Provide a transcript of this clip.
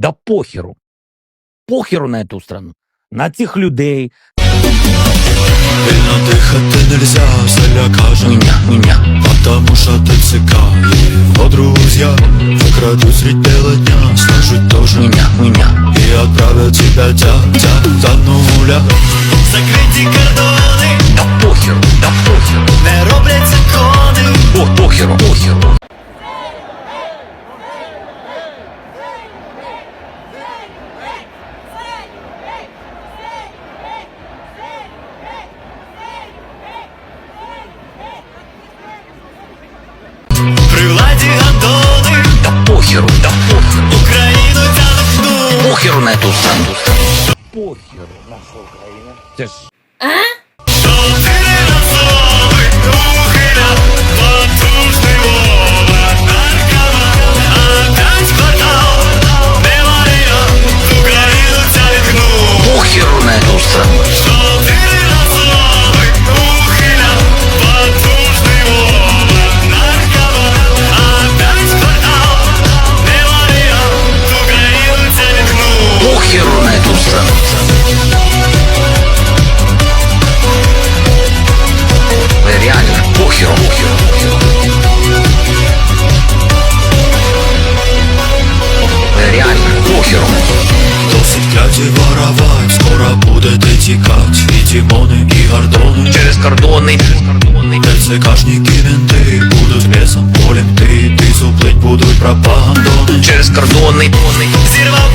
Да похеру. Похеру на эту страну. На цих людей. Вільно дихати нельзя, заляка жена Меня, меня. Потому що ти цика Его друзья Выкрадут средь бела дня Скажут тоже Меня, меня. И отправят тебя тя-тя до нуля Закриті кордони Да похеру, да похеру. Похеру на эту страну. Похеру наша Україна. Ты ж тянуть похеру на эту страну. Вы реально похеру. Досить кляті воровать, скоро будете тікать. І Тімони, і Гордони. Через кордони. ТЦКшники, менти Будуть лесом, полем ти Ти суплить будуть пропагандони. Через кордони. Зірвав